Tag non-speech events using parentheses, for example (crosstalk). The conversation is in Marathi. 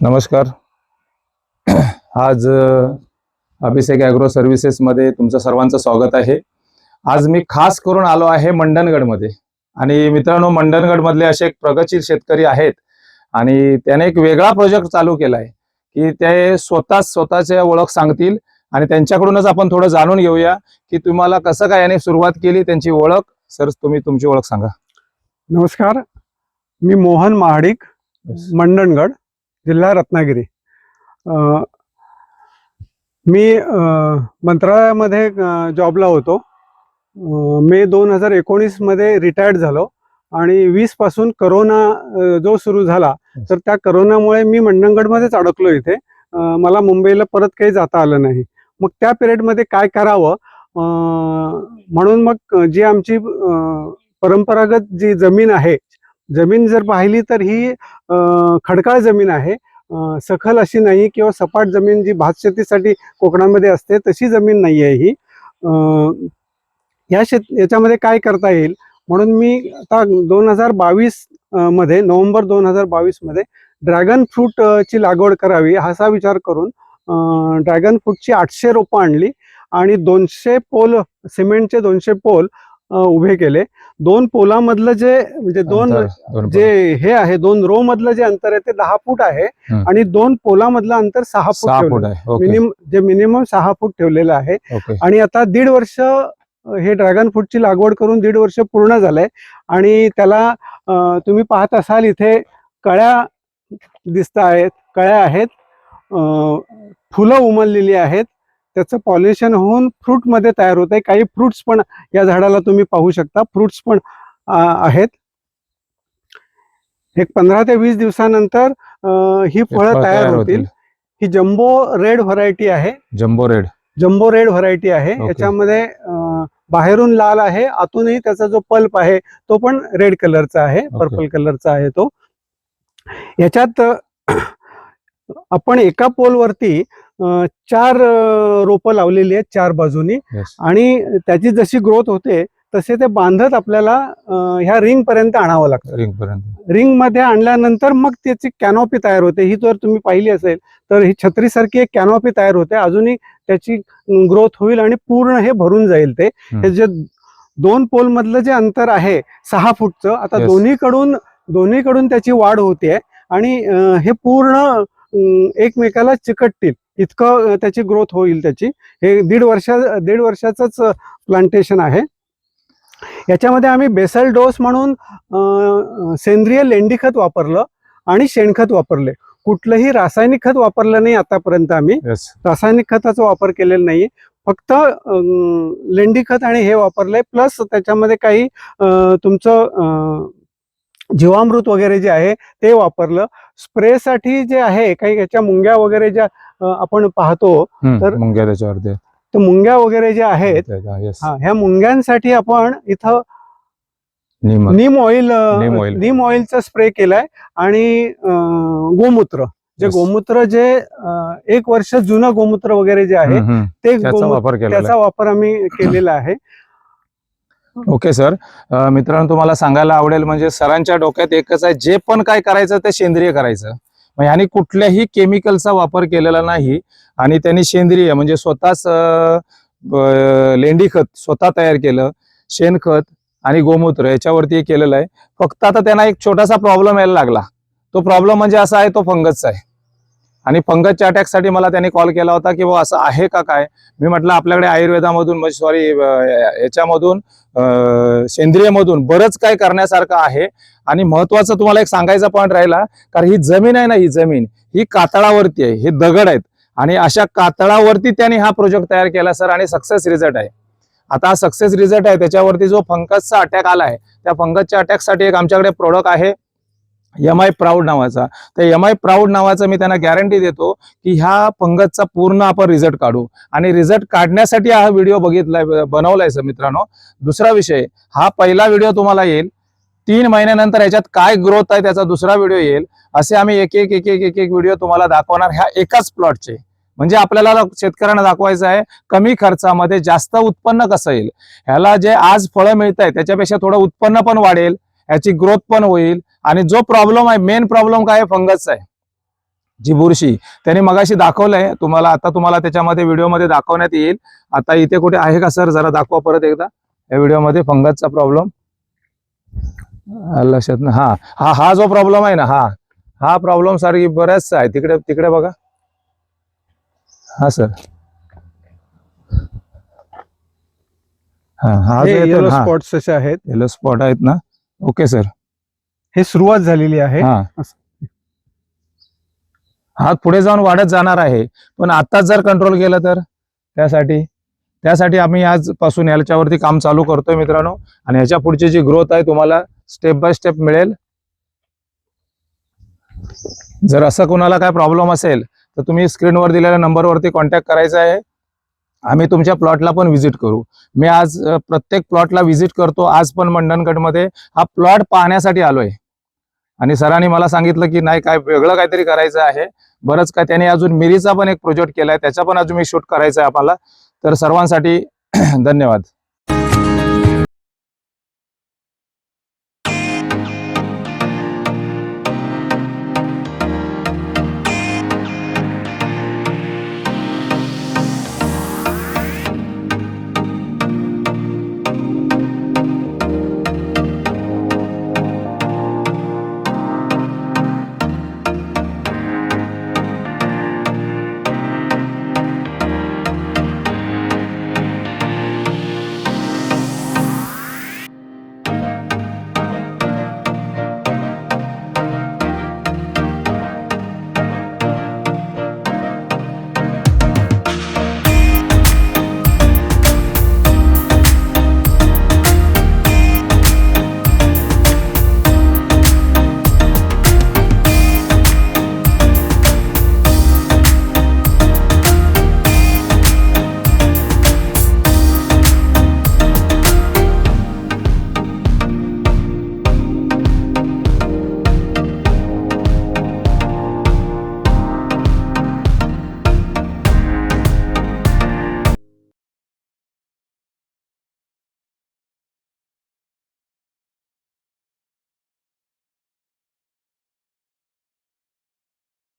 नमस्कार. (clears throat) आज अभिषेक ॲग्रो सर्व्हिसेसमध्ये तुमचं सर्वांचं स्वागत आहे. आज मी खास करून आलो आहे मंडणगडमध्ये. आणि मित्रांनो मंडणगडमधले असे एक प्रगतशील शेतकरी आहेत. आणि त्याने एक वेगळा प्रोजेक्ट चालू केला आहे की ते स्वतः स्वतःच्या ओळख सांगतील आणि त्यांच्याकडूनच आपण थोडं जाणून घेऊया की तुम्हाला कसं काय याने सुरुवात केली त्यांची ओळख. सर तुम्ही तुमची ओळख सांगा. नमस्कार. मी मोहन महाडिक मंडणगड. जिल्हा रत्नागिरी. मी मंत्रालयामध्ये जॉबला होतो. मे दोन हजार एकोणीसमध्ये रिटायर्ड झालो आणि वीसपासून करोना जो सुरू झाला तर त्या करोनामुळे मी मंडणगडमध्येच अडकलो इथे. मला मुंबईला परत काही जाता आलं नाही. मग त्या पिरियडमध्ये काय करावं? म्हणून मग जी आमची परंपरागत जी जमीन आहे जमीन जर पाहिली तर ही खडकाळ जमीन आहे. सखल अशी नाही किंवा सपाट जमीन जी भातशेतीसाठी कोकणामध्ये असते तशी जमीन नाही आहे ही. या शेत याच्यामध्ये काय करता येईल? म्हणून मी आता दोन हजार बावीसमध्ये नोव्हेंबर दोन हजार बावीसमध्ये ड्रॅगन फ्रूट ची लागवड करावी असा विचार करून ड्रॅगन फ्रूटची आठशे रोपं आणली आणि दोनशे पोल सिमेंटचे दोनशे पोल उभे केले. दोन पोलामधलं जे म्हणजे दोन जे हे आहे दोन रो मधलं जे अंतर आहे ते दहा फूट आहे. आणि दोन पोलामधलं अंतर सहा फूट मिनिमम जे मिनिमम सहा फूट ठेवलेलं आहे. आणि आता दीड वर्ष हे ड्रॅगन फ्रूटची लागवड करून दीड वर्ष पूर्ण झालंय. आणि त्याला तुम्ही पाहत असाल इथे कळ्या दिसत आहेत कळ्या आहेत फुलं उमललेली आहेत. त्याचं पॉल्युशन होऊन फ्रूटमध्ये तयार होत आहे काही फ्रुट्स पण या झाडाला तुम्ही पाहू शकता. फ्रुट्स पण आहेत. एक पंधरा ते वीस दिवसानंतर ही फळं तयार होतील. ही जम्बो रेड व्हरायटी आहे. Jumbo red jumbo red variety आहे. याच्यामध्ये बाहेरून लाल आहे. आतूनही त्याचा जो पल्प आहे तो पण रेड कलरचा आहे. पर्पल कलरचा आहे तो. याच्यात आपण एका पोलवरती चार रोप लावलेली आहेत चार बाजूनी. आणि त्याची जशी ग्रोथ होते तसे ते बांधत आपल्याला ह्या रिंग पर्यंत आणावं लागतं. रिंग पर्यंत. रिंगमध्ये आणल्यानंतर मग त्याची कॅनॉपी तयार होते. ही जर तुम्ही पाहिली असेल तर ही छत्रीसारखी एक कॅनॉपी तयार होते. अजूनही त्याची ग्रोथ होईल आणि पूर्ण हे भरून जाईल ते. जे दोन पोल मधलं जे अंतर आहे सहा फूटचं आता. दोन्हीकडून दोन्हीकडून त्याची वाढ होते. आणि हे पूर्ण एकमेकाला चिकटतील. इतकं त्याची ग्रोथ होईल त्याची. हे दीड वर्षा दीड वर्षाचंच प्लांटेशन आहे. याच्यामध्ये आम्ही बेसल डोस म्हणून सेंद्रिय लेंडी खत वापरलं आणि शेणखत वापरले. कुठलंही रासायनिक खत वापरलं नाही आतापर्यंत आम्ही. येस रासायनिक खताचा वापर केलेला नाही. फक्त लेंडी खत आणि हे वापरलंय. प्लस त्याच्यामध्ये काही तुमचं जीवामृत वगैरे जे आहे ते वापरलं. स्प्रेसाठी जे आहे काही याच्या मुंग्या वगैरे ज्या आपण पाहतो तर- मुंग्या त्याच्यावरती तर मुंग्या वगैरे ज्या आहेत हा ह्या मुंग्यांसाठी आपण इथं निम. नीम ऑइल नीम ऑइलचा स्प्रे केलाय आणि गोमूत्र. जे. गोमूत्र जे एक वर्ष जुनं गोमूत्र वगैरे जे आहे. ते त्याचा गोमूत्र वापर केलेला त्याचा वापर आम्ही केलेला आहे. Okay sir. मित्रांनो तुम्हाला सांगायला आवडेल म्हणजे सरांच्या डोक्यात एकच आहे जे पण काय करायचं ते सेंद्रिय करायचं. मग कुठल्याही केमिकलचा वापर केलेला नाही आणि त्यांनी सेंद्रिय म्हणजे स्वतःच लेंडी खत स्वतः तयार केलं शेणखत आणि गोमूत्र याच्यावरती केलेलं आहे. फक्त आता त्यांना एक छोटासा प्रॉब्लेम यायला लागला. तो प्रॉब्लेम म्हणजे असा आहे तो फंगसचा आहे. आणि फंगसच्या अटॅकसाठी मला त्यांनी कॉल केला होता की बाबा असं आहे का काय? मी म्हटलं आपल्याकडे आयुर्वेदामधून म्हणजे सॉरी याच्यामधून सेंद्रियमधून बरंच काय करण्यासारखं आहे. आणि महत्वाचं तुम्हाला एक सांगायचा पॉईंट राहिला कारण ही जमीन आहे ना ही जमीन ही कातळावरती आहे हे दगड आहेत. आणि अशा कातळावरती त्यांनी हा प्रोजेक्ट तयार केला सर आणि सक्सेस रिझल्ट आहे. आता सक्सेस रिझल्ट आहे त्याच्यावरती जो फंगसचा अटॅक आला आहे त्या फंगसच्या अटॅकसाठी एक आमच्याकडे प्रोडक्ट आहे एम आय प्राऊड नावाचा. तर एम आय प्राऊड नावाचा मी त्यांना गॅरंटी देतो की ह्या पंगतचा पूर्ण आपण रिझल्ट काढू. आणि रिझल्ट काढण्यासाठी हा व्हिडिओ बघितलाय बनवलाय सर मित्रांनो. दुसरा विषय हा पहिला व्हिडिओ तुम्हाला येईल. तीन महिन्यानंतर याच्यात काय ग्रोथ आहे त्याचा दुसरा व्हिडिओ येईल. असे आम्ही एक एक एक एक एक एक व्हिडिओ तुम्हाला दाखवणार ह्या एकाच प्लॉटचे म्हणजे आपल्याला शेतकऱ्यांना दाखवायचं आहे कमी खर्चामध्ये जास्त उत्पन्न कसं येईल. ह्याला जे आज फळं मिळत आहे त्याच्यापेक्षा थोडं उत्पन्न पण वाढेल. ह्याची ग्रोथ पण होईल. आणि जो प्रॉब्लेम आहे मेन प्रॉब्लेम काय फंगसचा आहे. जी बुरशी. त्याने मगाशी दाखवलंय. तुम्हाला आता तुम्हाला त्याच्यामध्ये व्हिडिओमध्ये दाखवण्यात येईल. आता इथे कुठे आहे का सर जरा दाखवा परत एकदा. या व्हिडिओमध्ये फंगसचा प्रॉब्लेम लक्षात ना हा. हा हा जो प्रॉब्लेम आहे ना हा. हा प्रॉब्लेम सारखी बऱ्याचसा आहे. तिकडे तिकडे बघा. हा सर हा हा येलो हा स्पॉट्स असे आहेत. येलो स्पॉट आहेत ना. ओके सर हे सुरुवात झालेली आहे. हा. हा पुढे जाऊन वाढत जाणार आहे. पण आताच जर कंट्रोल केलं तर? त्यासाठी? त्यासाठी आम्ही आजपासून याच्यावरती काम चालू करतोय मित्रांनो. आणि ह्याच्या पुढची जी ग्रोथ आहे तुम्हाला स्टेप बाय स्टेप मिळेल. जर असं कोणाला काय प्रॉब्लेम असेल तर तुम्ही स्क्रीनवर दिलेल्या नंबरवरती कॉन्टॅक्ट करायचा आहे. आम्ही तुमच्या प्लॉटला पण व्हिजिट करू. मी आज प्रत्येक प्लॉटला व्हिजिट करतो. आज पण मंडनगडमध्ये हा प्लॉट पाहण्यासाठी आलोय. आणि सरांनी मला सांगितलं की नाही काय वेगळं काहीतरी करायचं आहे. बरंच काय त्याने अजून मिरीचा पण एक प्रोजेक्ट केलाय त्याचा पण अजून मी शूट करायचा आहे आम्हाला तर सर्वांसाठी (clears throat) धन्यवाद.